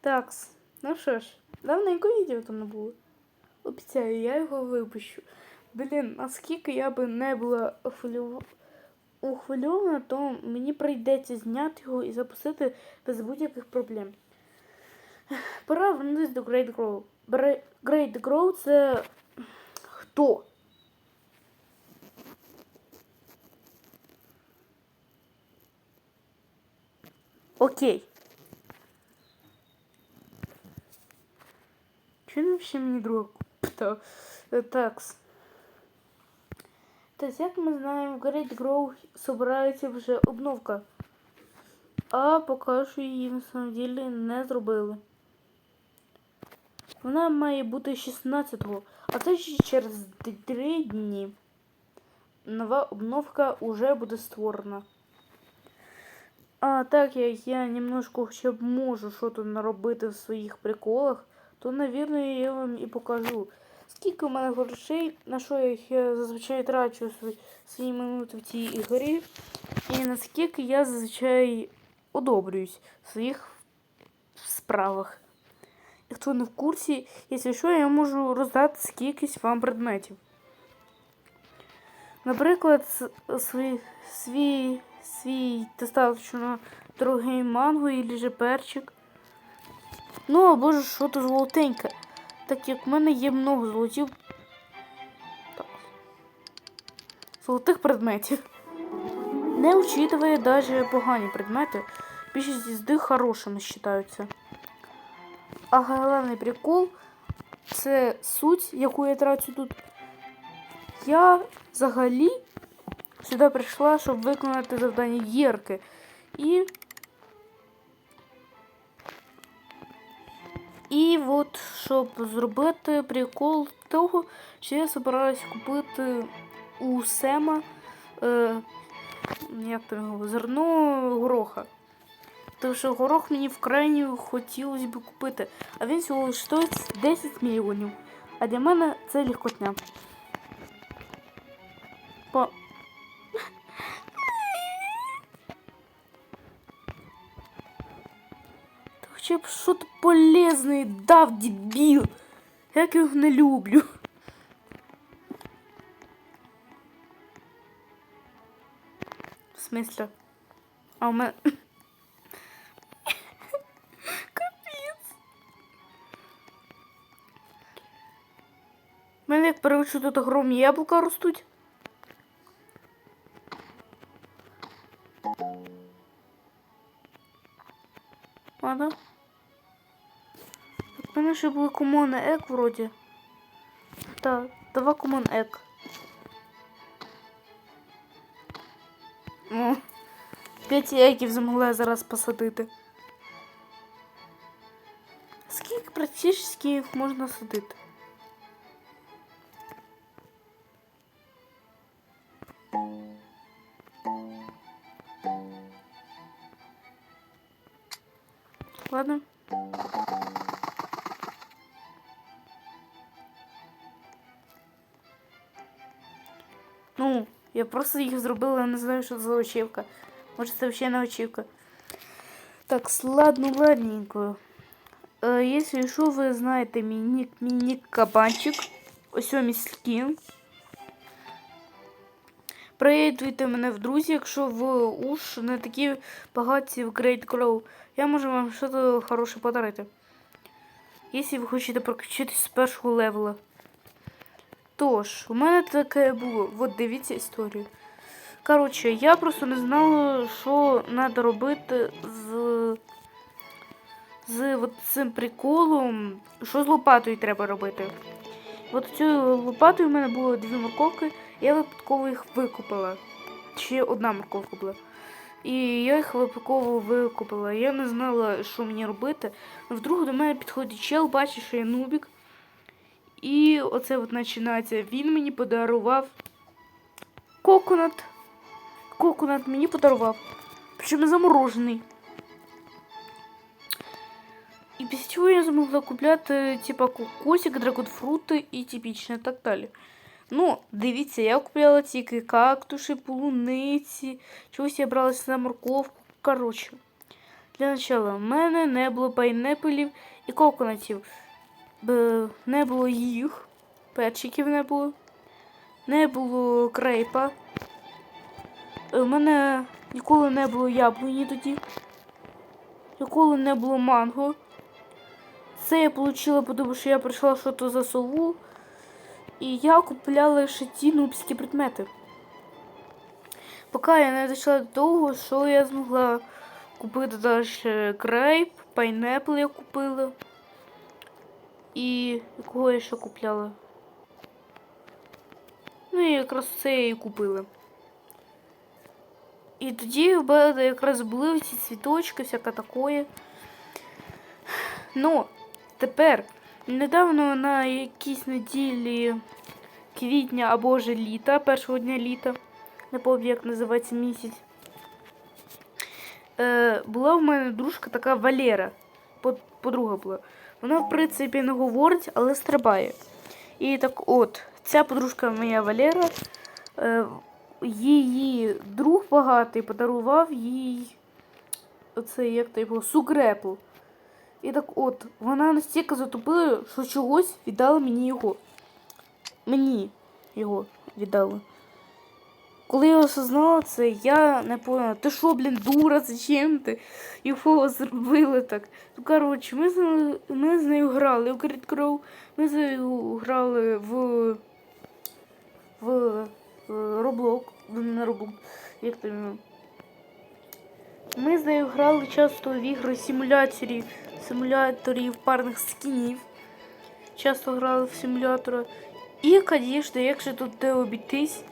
Такс. Ну що ж, давненько відео там не було. Обіцяю, я його випущу. Блін, наскільки я би не була ухвильована, то мені прийдеться зняти його і запустити без будь-яких проблем. Пора вернутися до Great Grow. Great Grow це хто? Окей. Чи не ще мені друга питав? Е, Такс. Тобто, як ми знаємо, в Great Grow собирається вже обновка. А поки що її на самом деле не зробили. Вона має бути 16-го, а це ще через 3 дні. Нова обновка вже буде створена. А так як я немножко б можу що тут наробити в своїх приколах, то, навірно, я вам і покажу. Скільки в мене грошей, на що їх я зазвичай трачу свої, свої минути в цій ігрі, і наскільки я зазвичай одобрююсь в своїх справах. І хто не в курсі, якщо що, я можу роздати скількись вам предметів. Наприклад, свій, свій, свій достатньо дорогий манго і перчик. Ну або ж що то золотеньке. Так як в мене є много золотів. Так. Золотих предметів. Не учитывая даже погані предмети, більшість з них хорошими вважаються. А головний прикол це суть, яку я трачу тут. Я взагалі сюди прийшла, щоб виконати завдання Єрки. І. І от, щоб зробити прикол того, що я збираюся купити у Сема е, як там зерно гороха. Тому що горох мені вкрайні хотілося б купити. А він всього стоїть 10 мільйонів. А для мене це легкотня. Хоча б що-то полезне дав дебіл. Як я його не люблю. В смысле? А у мене. Капець. У мене як перевчу тут огромні яблука ростуть. Ладно. Ще були комон ек вроді. Так, два комон ек. О, п'ять яйків змогла зараз посадити. Скільки практично їх можна садити? Ну, я просто їх зробила, я не знаю, що за очівка. Може, це взагалі не очівка. Так, ладно, ладненько. Е, якщо що, ви знаєте мій нік, мій нік кабанчик. Ось мій. Приєднуйте мене в друзі, якщо ви уж не такі багаті в Great Grow. Я можу вам щось хороше подарити. Якщо ви хочете прокачатись з першого левела. Тож, у мене таке було. От дивіться історію. Коротше, я просто не знала, що треба робити з, з от цим приколом, що з лопатою треба робити. От цією лопатою в мене було дві морковки, я випадково їх викупила. Ще одна морковка була. І я їх випадково викупила. Я не знала, що мені робити. Вдруг до мене підходить чел, бачить, що я нубік. І оце от починається. Він мені подарував коконат. Коконат мені подарував. Причому заморожений. І після цього я змогла купляти, типа, кокосик, драгонфрути і типічне так далі. Ну, дивіться, я купляла тільки кактуші, полуниці, чогось я бралася на морковку. Коротше, Для начала, в мене не було пайнепелів і коконатів. Не було їх, перчиків не було, не було крейпа. У мене ніколи не було яблуні тоді. Ніколи не було манго. Це я отримала, тому що я прийшла щось за сову. І я купляла лише ті нубські предмети. Поки я не дійшла до того, що я змогла купити далі крейп, пайнепл я купила. І кого я ще купляла? Ну і якраз це я і купила. І тоді в мене якраз були ці цвіточки, всяке такое. Ну, тепер, недавно на якійсь неділі квітня або ж літа, першого дня літа, не пам'ятаю, як називається місяць. Е, була в мене дружка така Валера. Подруга була. Вона, в принципі, не говорить, але стрибає. І так от, ця подружка моя Валера, е, її друг багатий подарував їй оце, як то його, сугрепл. І так от, вона настільки затупила, що чогось віддала мені його. Мені його віддали. Коли я осознала це, я не поняла, ти що, блін, дура, зачем ти? Його зробили так. Ну, коротше, ми з, ми з нею грали в Кріт Кроу, ми з нею грали в. в. в Роблок. Не Роблок. Як там? Ми з нею грали часто в ігри симуляторів, симуляторів парних скінів. Часто грали в симулятори. І, звісно, як же тут де обійтись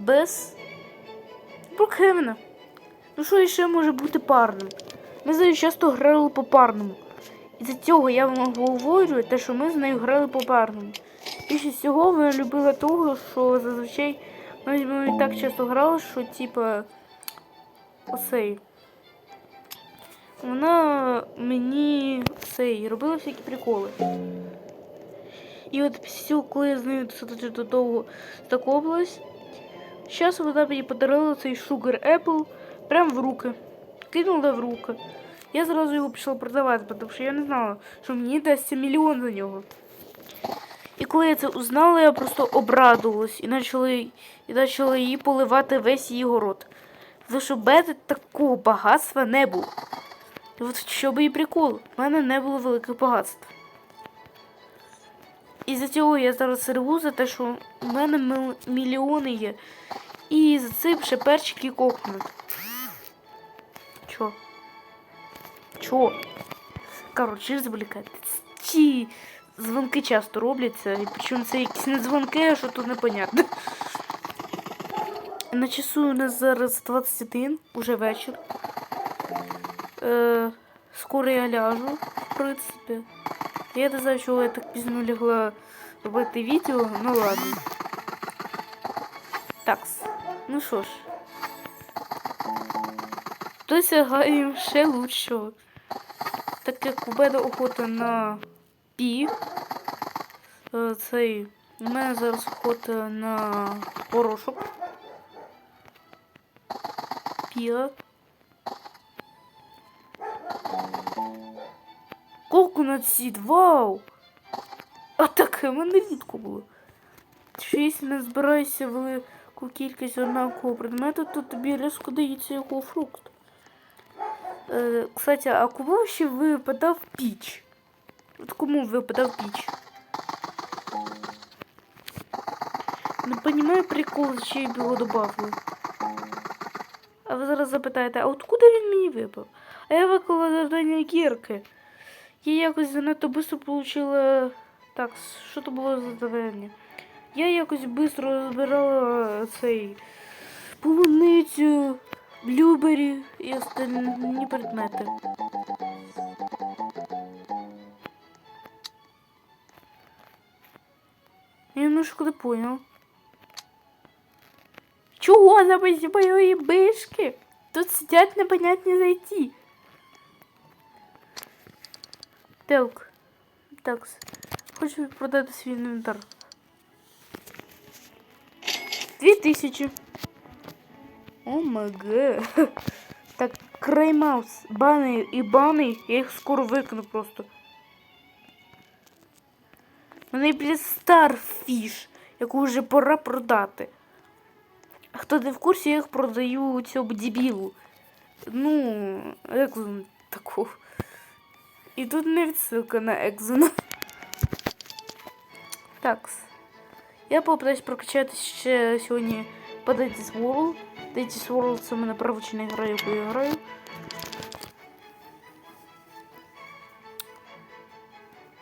без Брокхевена. Ну що ще може бути парним? Ми з нею часто грали по парному. І за цього я вам говорю, те, що ми з нею грали по парному. Більше всього вона любила того, що зазвичай ми нею так часто грали, що типа оцей. Вона мені цей робила всякі приколи. І от після коли я з нею довго знакомилась, зараз вона мені подарила цей Sugar Apple прямо в руки. Кинула в руки. Я зразу його пішла продавати, тому що я не знала, що мені дасться мільйон за нього. І коли я це узнала, я просто обрадувалась і почала, і почала її поливати весь її город. Тому що мене такого багатства не було. І от що би і прикол, в мене не було великих багатств. І за цього я зараз реву за те, що у мене мільйони є. І за цим ще перчики кокнуть. Чо? Чо? Коротше, зволікати. Ці дзвонки часто робляться, і причому це якісь не дзвонки, а що тут непонятно. На часу у нас зараз 21, уже вечір. Е, скоро я ляжу, в принципі. Я не знаю, чого я так пізно лягла робити відео, ну ладно. Такс. Ну що ж. Досягаємо ще лучшого. Так як у мене охота на пі. е, Цей. У мене зараз охота на порошок. Піла. Coconut вау! А мене рідко було. Що не збираєшся велику кількість однакового предмету, то тобі різко дається його фрукт. Е, кстати, а кому ще випадав піч? От кому випадав піч? Не розумію прикол, чи б його додавали. А ви зараз запитаєте, а от куди він мені випав? А я виклала завдання гірки. Я якось занадто швидко отримала. Так, що то було за завдання? Я якось швидко збирала цей полуницю, блюбері і остальні предмети. Я немножко не понял. Чого замість моєї бишки? Тут сидять непонятні зайти. Телк. Так. Хочу продати свій інвентар. Дві тисячі. О май. Так, Креймаус, бани і бани, я їх скоро викину просто. У мене є Starfish, яку вже пора продати. А Хто не в курсі, я їх продаю цьому дебілу. Ну, Екзон таку. І тут не відсилка на Екзона. Так. Я попитаюсь прокачати ще сьогодні по Daisy's World. Daisy's World це мене правочна гра, яку я граю.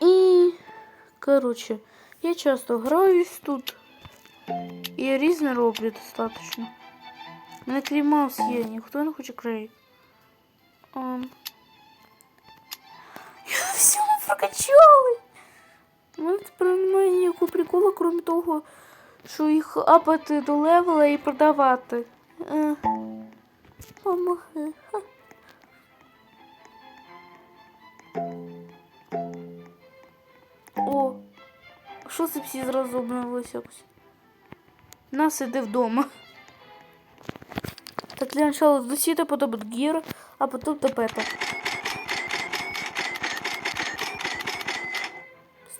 І, коротше, я часто граюсь тут. І різне роблю достатньо. Мене клімавс є, ніхто не хоче крей. Um. Прокачали. У мене тепер немає ніякого приколу, крім того, що їх апати до левела і продавати. Е. Помоги. О, що це всі зразу обновилися? Нас іде вдома. Так для начала до сіта, потім до а потім до пета.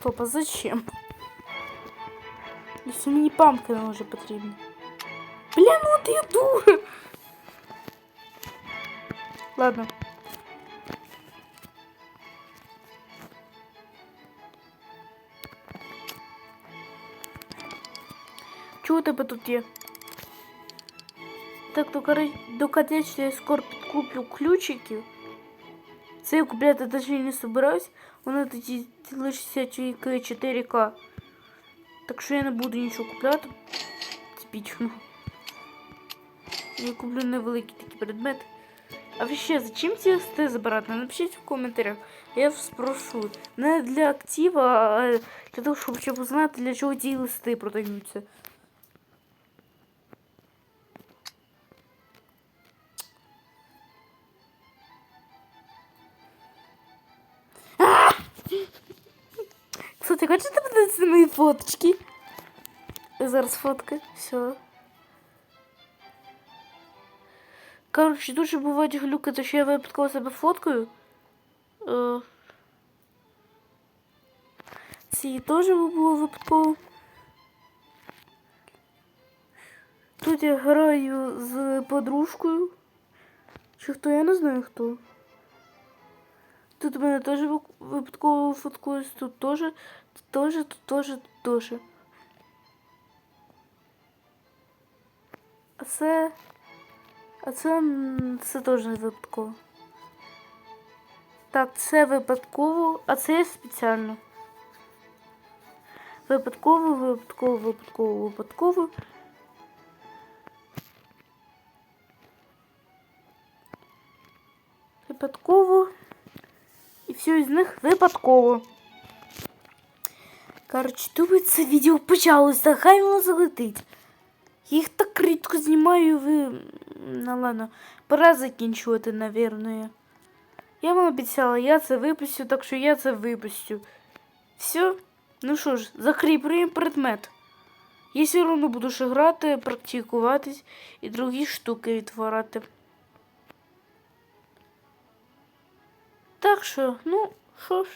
Стоп, а зачем? Если мені пампкина вже потрібна. Бля, ну от я дура. Ладно. Чого у тебе тут є? Так, до, кори... до конечного я скоро підкуплю ключиків. Це я навіть не собираюсь. Воно тоді лишиться тільки 4К. Так що я не буду нічого купляти. Типічно. Я куплю невеликі такі предмети. А вообще, зачем ці листи забирати? Напишіть в коментарях. Я спрошу. Не для актива, а для того, щоб узнати, для чого ці листи продаються. Фоточки? Зараз фотка. Все. Коротше, дуже бувають глюки, то що я випадково себе фоткаю. Е, Ці теж було випадково. Тут я граю з подружкою. Чи хто, я не знаю хто. Тут у мене теж вип- випадково фоткуюсь, тут теж, теж, тут теж, тут теж. А це. А це, це теж не випадково. Так, це випадково, а це спеціально. Випадково, випадково, випадково, випадково. Випадково. І все із них випадково. Коротше, думаю, це відео почалося, хай воно залетить. Їх так рідко знімаю, ви. Ну ладно, пора закінчувати, навірно. Я вам обіцяла, я це випустю, так що я це випустю. Все? Ну що ж, закріплюємо предмет. Я все одно буду ще грати, практикуватись і другі штуки відтворити. Так що, ну, що ж.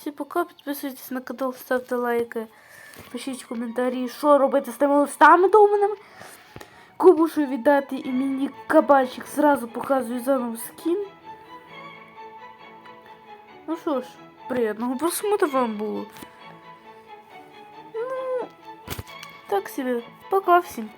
Всі пока, підписуйтесь на канал, ставте лайки, пишіть коментарі, що робити з тими листами довбаними. Кому що віддати і мені кабачик зразу показую заново скін. Ну що ж, приємного просмотру вам було. Ну, так собі, пока всім.